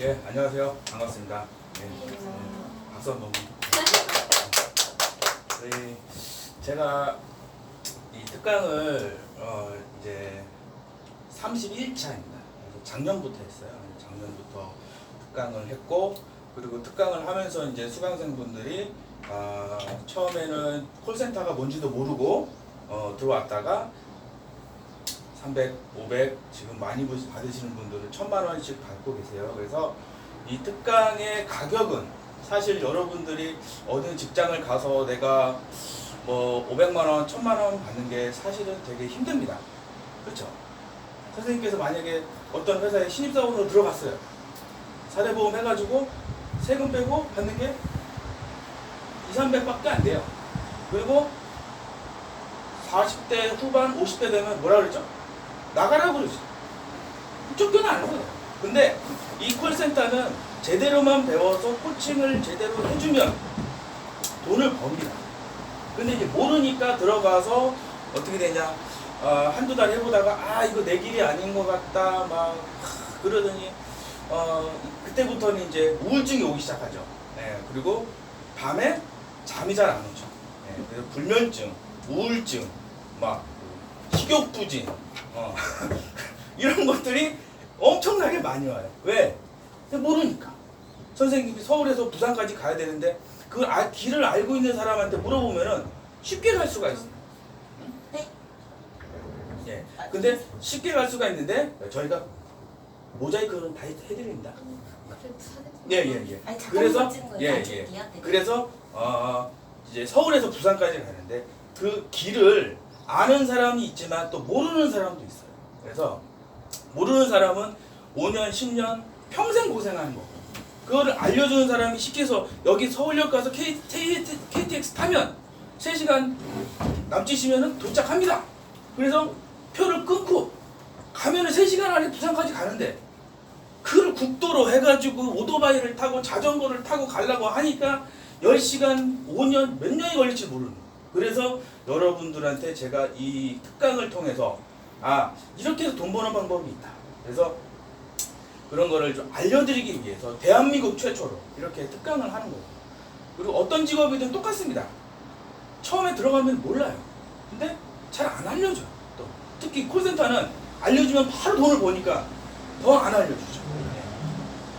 예, 안녕하세요. 반갑습니다. 예, 예, 박수 한번. 저희 제가 이 특강을 어, 이제 31차입니다. 작년부터 했어요. 작년부터 특강을 했고 그리고 특강을 하면서 이제 수강생분들이 아, 처음에는 콜센터가 뭔지도 모르고 어, 들어왔다가 300, 500 지금 많이 부- 받으시는 분들은 천만 원씩 받고 계세요. 그래서 이 특강의 가격은 사실 여러분들이 어느 직장을 가서 내가 뭐 500만 원, 1000만 원 받는 게 사실은 되게 힘듭니다. 그렇죠? 선생님께서 만약에 어떤 회사에 신입사원으로 들어갔어요. 사대보험 해가지고 세금 빼고 받는 게 2, 300밖에 안 돼요. 그리고 40대 후반, 50대 되면 뭐라 그러죠? 나가라 그러지. 쫓겨나는 거예요. 근데 이 콜센터는 제대로만 배워서 코칭을 제대로 해주면 돈을 법니다. 근데 이제 모르니까 들어가서 어떻게 되냐. 어, 한두 달 해보다가 아 이거 내 길이 아닌 것 같다 막 하, 그러더니 어, 그때부터는 이제 우울증이 오기 시작하죠. 네, 그리고 밤에 잠이 잘 안 오죠. 네, 그래서 불면증, 우울증, 막 식욕 부진, 어, 이런 것들이 엄청나게 많이 와요. 왜? 모르니까. 선생님이 서울에서 부산까지 가야 되는데 그 아, 길을 알고 있는 사람한테 물어보면은 쉽게 갈 수가 있어요. 네. 예. 근데 쉽게 갈 수가 있는데 저희가 모자이크는 다 해드립니다. 예, 예, 예. 잠깐 그래서 거예요. 예, 나중에 예. 미안, 네. 그래서 어, 이제 서울에서 부산까지 가는데 그 길을 아는 사람이 있지만 또 모르는 사람도 있어요. 그래서 모르는 사람은 5년, 10년 평생 고생하는 거고 그거를 알려주는 사람이 해서 여기 서울역 가서 K, K, KTX 타면 3시간 남짓이면 도착합니다. 그래서 표를 끊고 가면은 3시간 안에 부산까지 가는데 그걸 국도로 해가지고 오토바이를 타고 자전거를 타고 가려고 하니까 10시간, 5년, 몇 년이 걸릴지 모르는 거예요. 그래서 여러분들한테 제가 이 특강을 통해서 아 이렇게 해서 돈 버는 방법이 있다. 그래서 그런 거를 좀 알려드리기 위해서 대한민국 최초로 이렇게 특강을 하는 거예요. 그리고 어떤 직업이든 똑같습니다. 처음에 들어가면 몰라요. 근데 잘 안 알려줘요. 또 특히 콜센터는 알려주면 바로 돈을 버니까 더 안 알려주죠. 네.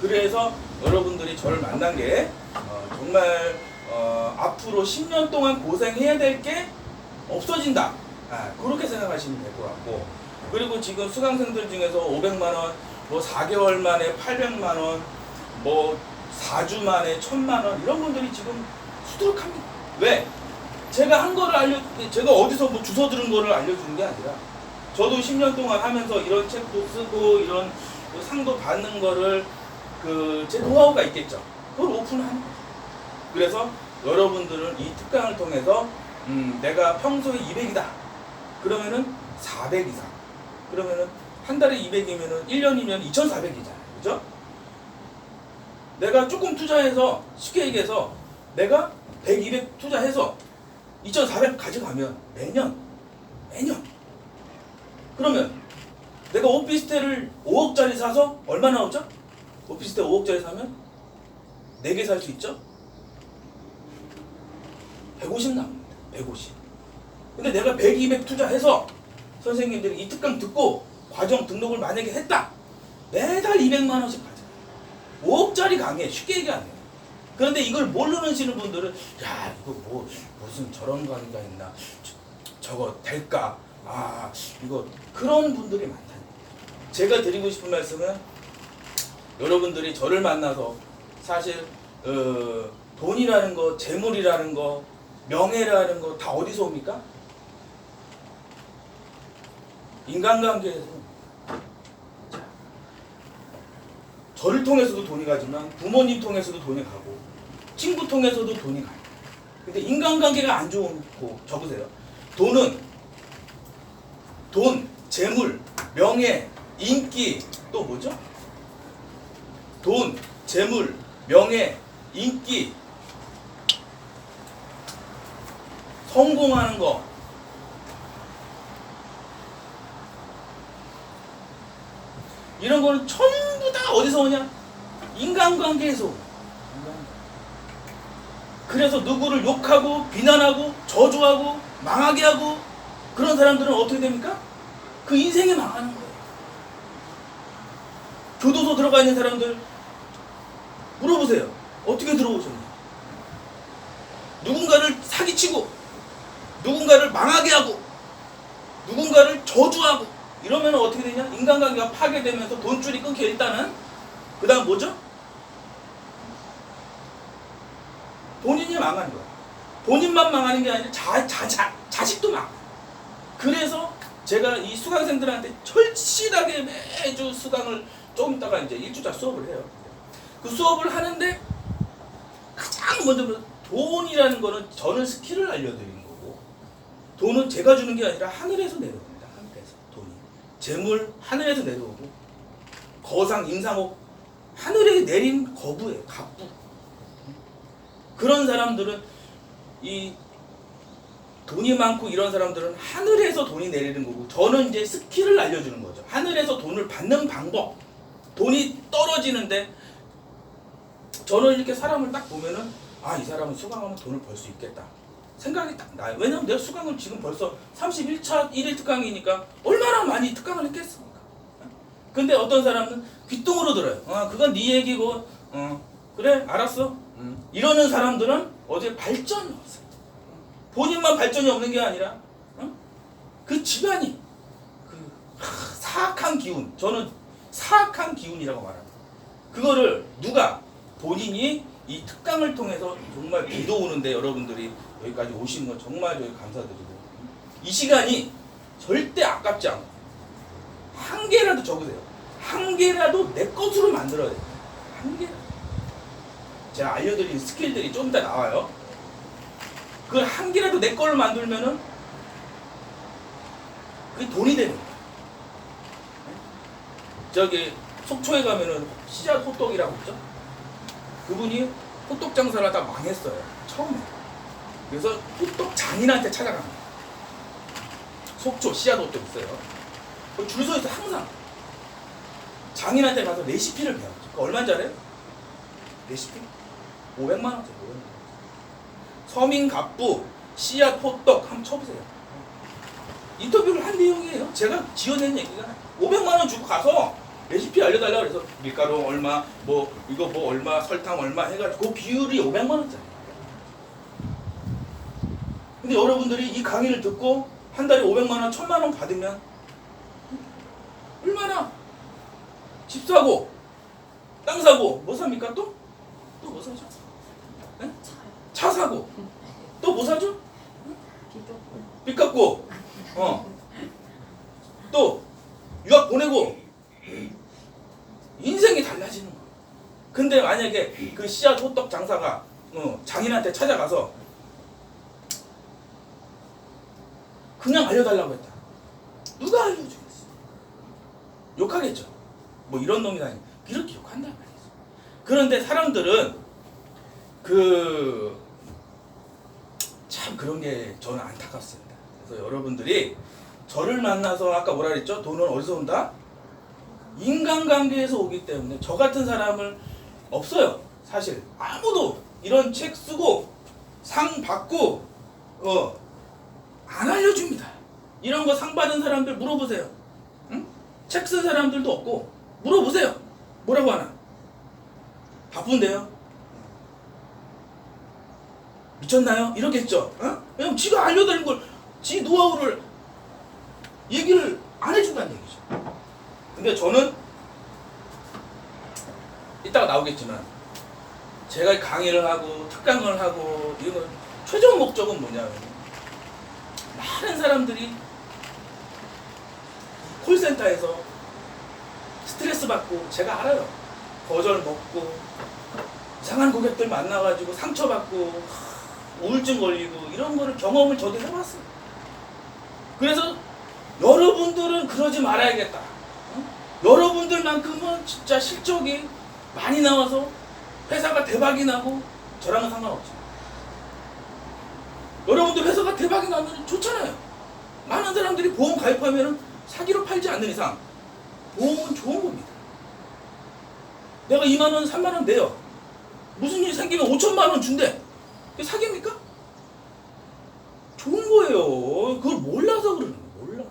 그래서 여러분들이 저를 만난 게 어, 정말 어, 앞으로 10년 동안 고생해야 될 게 없어진다. 아, 그렇게 생각하시면 될 것 같고 그리고 지금 수강생들 중에서 500만 원, 뭐 4개월 만에 800만 원, 뭐 4주 만에 1000만 원 이런 분들이 지금 수두룩합니다. 왜? 제가 한 거를 알려, 제가 어디서 뭐 주워 들은 거를 알려주는 게 아니라 저도 10년 동안 하면서 이런 책도 쓰고 이런 그 상도 받는 거를 그 제 노하우가 있겠죠. 그걸 오픈하는 거죠. 그래서 여러분들은 이 특강을 통해서 음, 내가 평소에 200이다. 그러면은 400 이상. 그러면은 한 달에 200이면은 1년이면 2,400이잖아요. 그죠? 내가 조금 투자해서 쉽게 얘기해서 내가 100, 200 투자해서 2,400 가져가면 매년 매년 그러면 내가 오피스텔을 5억짜리 사서 얼마 나오죠? 오피스텔 5억짜리 사면 4개 살 수 있죠? 150 남습니다. 150. 근데 내가 100, 200 투자해서 선생님들이 이 특강 듣고 과정 등록을 만약에 했다. 매달 200만 원씩 가져가요. 5억짜리 강의 쉽게 얘기하네요. 그런데 이걸 모르시는 분들은 야 이거 뭐 무슨 저런 강의가 있나 저, 저거 될까 아 이거 그런 분들이 많다. 제가 드리고 싶은 말씀은 여러분들이 저를 만나서 사실 어, 돈이라는 거, 재물이라는 거, 명예라는 거 다 어디서 옵니까? 인간관계에서 자, 저를 통해서도 돈이 가지만 부모님 통해서도 돈이 가고 친구 통해서도 돈이 가요. 근데 인간관계가 안 좋고 적으세요. 돈은 돈, 재물, 명예, 인기 또 뭐죠? 돈, 재물, 명예, 인기, 성공하는 거. 이런 거는 전부 다 어디서 오냐? 인간관계에서. 그래서 누구를 욕하고 비난하고 저주하고 망하게 하고 그런 사람들은 어떻게 됩니까? 그 인생이 망하는 거예요. 교도소 들어가 있는 사람들 물어보세요. 어떻게 들어오셨냐? 누군가를 사기치고 누군가를 망하게 하고 누군가를 저주하고 이러면 어떻게 되냐? 인간관계가 파괴되면서 돈줄이 끊겨 일단은 그 다음 뭐죠? 본인이 망하는 거야. 본인만 망하는 게 아니라 자, 자, 자, 자식도 망. 그래서 제가 이 수강생들한테 철실하게 매주 수강을 조금 있다가 이제 일주차 수업을 해요. 그 수업을 하는데 가장 먼저 돈이라는 거는 저는 스킬을 알려드리는 거고 돈은 제가 주는 게 아니라 하늘에서 내려옵니다. 하늘에서 돈이 재물 하늘에서 내려오고 거상 임상옥 하늘에 내린 거부예요. 갑부 그런 사람들은 이 돈이 많고 이런 사람들은 하늘에서 돈이 내리는 거고 저는 이제 스킬을 알려주는 거죠. 하늘에서 돈을 받는 방법. 돈이 떨어지는데 저는 이렇게 사람을 딱 보면은 아 이 사람은 수강하면 돈을 벌 수 있겠다 생각이 딱 나요. 왜냐면 내가 수강을 지금 벌써 31차 1일 특강이니까 얼마나 많이 특강을 했겠습니까? 근데 어떤 사람은 귓등으로 들어요. 아 그건 네 얘기고 어 그래 알았어. 음. 이러는 사람들은 어제 발전이 없어요. 본인만 발전이 없는 게 아니라 어? 그 집안이 그 하, 사악한 기운 저는 사악한 기운이라고 말합니다. 그거를 누가 본인이 이 특강을 통해서 정말 비도 오는데 여러분들이 여기까지 오신 건 정말 저희 감사드리고 이 시간이 절대 아깝지 않고 한 개라도 적으세요. 한 개라도 내 것으로 만들어야 돼요. 한 개라도. 제가 알려드린 스킬들이 좀 이따 나와요. 그걸 한 개라도 내 걸로 만들면은 그게 돈이 되는 거야. 저기 속초에 가면은 씨앗 호떡이라고 있죠? 그분이 호떡 장사를 하다 망했어요. 처음에. 그래서 호떡 장인한테 찾아갑니다. 속초 씨앗 호떡 있어요. 줄 서 있어 항상. 장인한테 가서 레시피를 배웠죠. 그 얼마인지 알아요? 레시피? 500만 원짜리 500만 원. 서민 갑부 씨앗 호떡 한번 쳐보세요. 인터뷰를 한 내용이에요. 제가 지어낸 얘기가 500만 원 주고 가서 레시피 알려달라 그래서 밀가루 얼마, 뭐 이거 뭐 얼마, 설탕 얼마 해가지고 그 비율이 500만 원짜리. 근데 여러분들이 이 강의를 듣고 한 달에 500만 원, 1000만 원 받으면 얼마나 집 사고 땅 사고 뭐 삽니까 또? 또 뭐 사죠? 차요. 차 사고 또 뭐 사죠? 빚 갚고 어 또 유학 보내고 인생이 달라지는 거야. 근데 만약에 그 씨앗 호떡 장사가 어, 장인한테 찾아가서 그냥 알려달라고 했다. 누가 알려주겠어? 욕하겠죠. 뭐 이런 놈이다니 이렇게 욕한단 말이죠. 그런데 사람들은 그 참 그런 게 저는 안타깝습니다. 그래서 여러분들이 저를 만나서 아까 뭐라 그랬죠? 돈은 어디서 온다? 인간관계에서 오기 때문에 저 같은 사람을 없어요. 사실 아무도 이런 책 쓰고 상 받고 어 안 알려줍니다. 이런 거 상 받은 사람들 물어보세요. 응? 책 쓴 사람들도 없고 물어보세요. 뭐라고 하나? 바쁜데요. 미쳤나요? 이러겠죠. 어? 왜냐면 지가 알려드린 걸, 지 노하우를 얘기를 안 해준다는 얘기죠. 근데 저는 이따가 나오겠지만 제가 강의를 하고 특강을 하고 이건 최종 목적은 뭐냐면 많은 사람들이 콜센터에서 스트레스 받고 제가 알아요. 거절 먹고 이상한 고객들 만나가지고 상처받고 우울증 걸리고 이런 거를 경험을 저도 해봤어요. 그래서 여러분들은 그러지 말아야겠다. 어? 여러분들만큼은 진짜 실적이 많이 나와서 회사가 대박이 나고 저랑은 상관없죠. 여러분들 회사가 대박이 나면 좋잖아요. 많은 사람들이 보험 가입하면 사기로 팔지 않는 이상 보험은 좋은 겁니다. 내가 2만 원, 3만 원 내요. 무슨 일이 생기면 5천만 원 준대. 그게 사기입니까? 좋은 거예요. 그걸 몰라서 그러는 거예요. 몰라서.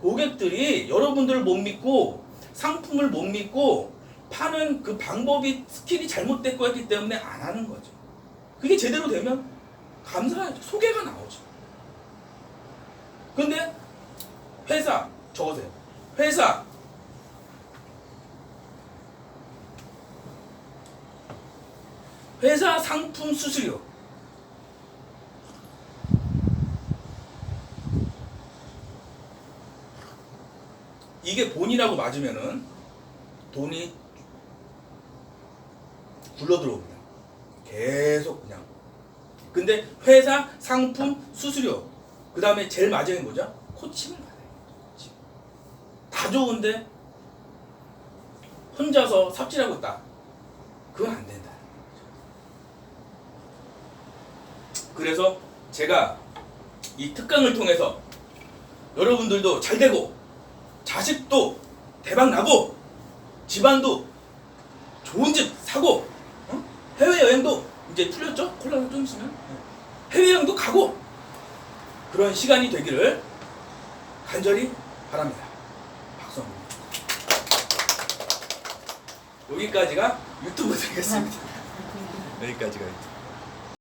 고객들이 여러분들을 못 믿고 상품을 못 믿고 파는 그 방법이 스킬이 잘못됐고 했기 때문에 안 하는 거죠. 그게 제대로 되면 감사하죠. 소개가 나오죠. 근데 회사 적으세요. 회사 회사 상품 수수료 이게 본이라고 맞으면은 돈이 굴러 들어옵니다. 계속. 근데 회사 상품 수수료 그 다음에 제일 마지막에 뭐죠? 코칭을 받아요. 코칭. 다 좋은데 혼자서 삽질하고 있다. 그건 안 된다. 그래서 제가 이 특강을 통해서 여러분들도 잘 되고 자식도 대박 나고 집안도 좋은 집 사고 어? 해외 여행도 이제 풀렸죠? 콜라가 좀 있으면 해외 여행도 가고 그런 시간이 되기를 간절히 바랍니다. 박수 한번. 여기까지가 유튜브 되겠습니다. 여기까지가 유튜브.